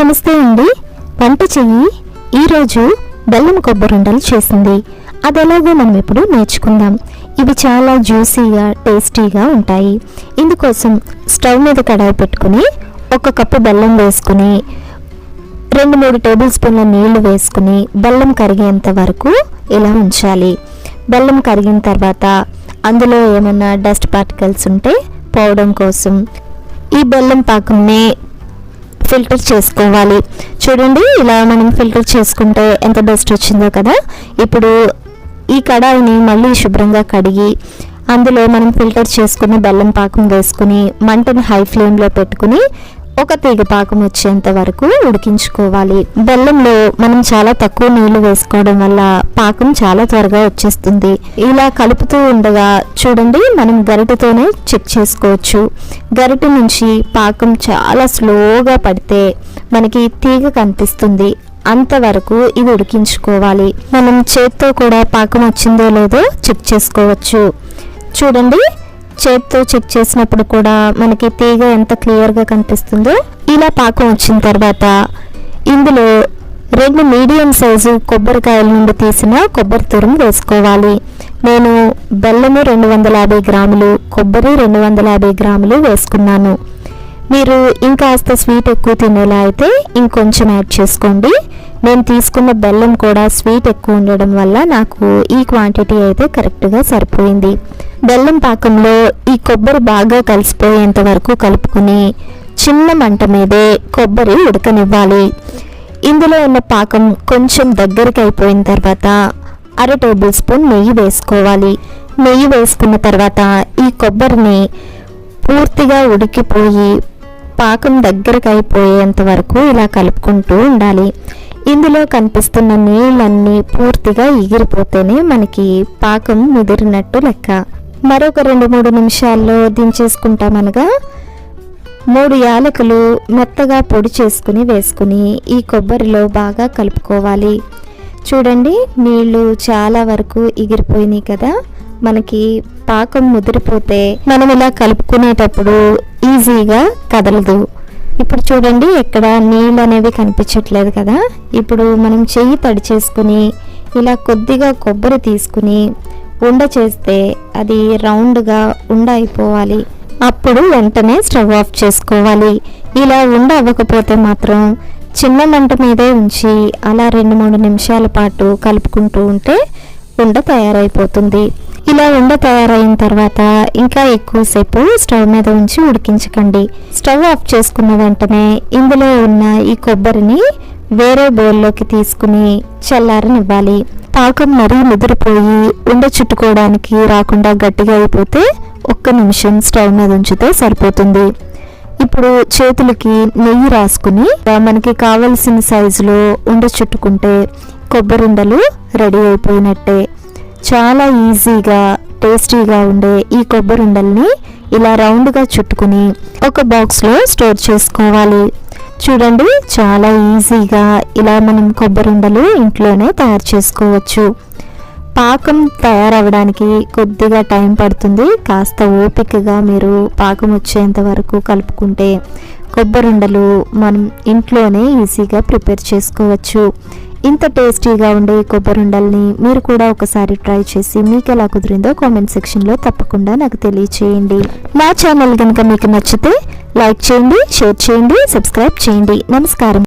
నమస్తే అండి. వంట చెయ్యి ఈరోజు బెల్లం కొబ్బరుండలు చేసింది. అది ఎలాగో మనం ఇప్పుడు నేర్చుకుందాం. ఇవి చాలా జ్యూసీగా టేస్టీగా ఉంటాయి. ఇందుకోసం స్టవ్ మీద కడాయి పెట్టుకుని ఒక కప్పు బెల్లం వేసుకుని రెండు మూడు టేబుల్ స్పూన్ల నీళ్ళు వేసుకుని బెల్లం కరిగేంత వరకు ఇలా ఉంచాలి. బెల్లం కరిగిన తర్వాత అందులో ఏమైనా డస్ట్ పార్టికల్స్ ఉంటే పోవడం కోసం ఈ బెల్లం పాకంని ఫిల్టర్ చేసుకోవాలి. చూడండి ఇలా మనం ఫిల్టర్ చేసుకుంటే ఎంత బెస్ట్ వచ్చిందో కదా. ఇప్పుడు ఈ కడాయిని మళ్ళీ శుభ్రంగా కడిగి అందులో మనం ఫిల్టర్ చేసుకున్న బెల్లం పాకం వేసుకుని మంటను హై ఫ్లేమ్లో పెట్టుకుని ఒక తీగ పాకం వచ్చేంత వరకు ఉడికించుకోవాలి. బెల్లంలో మనం చాలా తక్కువ నీళ్ళు వేసుకోవడం వల్ల పాకం చాలా త్వరగా వచ్చేస్తుంది. ఇలా కలుపుతూ ఉండగా చూడండి మనం గరిటతోనే చెక్ చేసుకోవచ్చు. గరిటె నుంచి పాకం చాలా స్లోగా పడితే మనకి తీగ కనిపిస్తుంది. అంతవరకు ఇది ఉడికించుకోవాలి. మనం చేత్తో కూడా పాకం వచ్చిందో లేదో చెక్ చేసుకోవచ్చు. చూడండి చేత్తో చెక్ చేసినప్పుడు కూడా మనకి తీగ ఎంత క్లియర్గా కనిపిస్తుందో ఇలా పాకం వచ్చిన తర్వాత ఇందులో రెండు మీడియం సైజు కొబ్బరికాయల నుండి తీసిన కొబ్బరి తురుము వేసుకోవాలి. నేను బెల్లము రెండు వందల యాభై గ్రాములు కొబ్బరి రెండు వందల యాభై గ్రాములు వేసుకున్నాను. మీరు ఇంకాస్త స్వీట్ ఎక్కువ తినేలా అయితే ఇంకొంచెం యాడ్ చేసుకోండి. నేను తీసుకున్న బెల్లం కూడా స్వీట్ ఎక్కువ ఉండడం వల్ల నాకు ఈ క్వాంటిటీ అయితే కరెక్ట్గా సరిపోయింది. బెల్లం పాకంలో ఈ కొబ్బరి బాగా కలిసిపోయేంత వరకు కలుపుకొని చిన్న మంట మీదే కొబ్బరి ఉడకనివ్వాలి. ఇందులో ఉన్న పాకం కొంచెం దగ్గరికి అయిపోయిన తర్వాత అర టేబుల్ స్పూన్ నెయ్యి వేసుకోవాలి. నెయ్యి వేసుకున్న తర్వాత ఈ కొబ్బరిని పూర్తిగా ఉడికిపోయి పాకం దగ్గరకు అయిపోయేంత వరకు ఇలా కలుపుకుంటూ ఉండాలి. ఇందులో కనిపిస్తున్న నీళ్ళన్నీ పూర్తిగా ఎగిరిపోతేనే మనకి పాకం ముదిరినట్టు లెక్క. మరొక రెండు మూడు నిమిషాల్లో దించేసుకుంటామనగా మూడు యాలకులు మెత్తగా పొడి చేసుకుని వేసుకుని ఈ కొబ్బరిలో బాగా కలుపుకోవాలి. చూడండి నీళ్ళు చాలా వరకు ఎగిరిపోయినాయి కదా. మనకి పాకం ముదిరిపోతే మనం ఇలా కలుపుకునేటప్పుడు ఈజీగా కదలదు. ఇప్పుడు చూడండి ఇక్కడ నీళ్ళు అనేవి కనిపించట్లేదు కదా. ఇప్పుడు మనం చెయ్యి తడి చేసుకుని ఇలా కొద్దిగా కొబ్బరి తీసుకుని ఉండ చేస్తే అది రౌండ్గా ఉండ అయిపోవాలి. అప్పుడు వెంటనే స్టవ్ ఆఫ్ చేసుకోవాలి. ఇలా ఉండ అవ్వకపోతే మాత్రం చిన్న మంట మీదే ఉంచి అలా రెండు మూడు నిమిషాల పాటు కలుపుకుంటూ ఉంటే ఉండ తయారైపోతుంది. ఇలా ఉండ తయారైన తర్వాత ఇంకా ఎక్కువసేపు స్టవ్ మీద ఉంచి ఉడికించకండి. స్టవ్ ఆఫ్ చేసుకున్న వెంటనే ఇందులో ఉన్న ఈ కొబ్బరిని వేరే బౌల్లోకి తీసుకుని చల్లారనివ్వాలి. పాకం మరీ ముదిరిపోయి ఉండ చుట్టుకోవడానికి రాకుండా గట్టిగా అయిపోతే ఒక్క నిమిషం స్టవ్ మీద ఉంచితే సరిపోతుంది. ఇప్పుడు చేతులకి నెయ్యి రాసుకుని మనకి కావలసిన సైజులో ఉండ చుట్టుకుంటే కొబ్బరి ఉండలు రెడీ అయిపోయినట్టే. చాలా ఈజీగా టేస్టీగా ఉండే ఈ కొబ్బరి ఉండల్ని ఇలా రౌండ్గా చుట్టుకుని ఒక బాక్స్లో స్టోర్ చేసుకోవాలి. చూడండి చాలా ఈజీగా ఇలా మనం కొబ్బరి ఉండలు ఇంట్లోనే తయారు చేసుకోవచ్చు. పాకం తయారవడానికి కొద్దిగా టైం పడుతుంది. కాస్త ఓపికగా మీరు పాకం వచ్చేంత వరకు కలుపుకుంటే కొబ్బరి ఉండలు మనం ఇంట్లోనే ఈజీగా ప్రిపేర్ చేసుకోవచ్చు. ఇంత టేస్టీగా ఉండే కొబ్బరిండల్ని మీరు కూడా ఒకసారి ట్రై చేసి మీకు ఎలా కుదిరిందో కామెంట్ సెక్షన్లో తప్పకుండా నాకు తెలియచేయండి. నా ఛానల్ కనుక మీకు నచ్చితే లైక్ చేయండి షేర్ చేయండి సబ్స్క్రైబ్ చేయండి. నమస్కారం.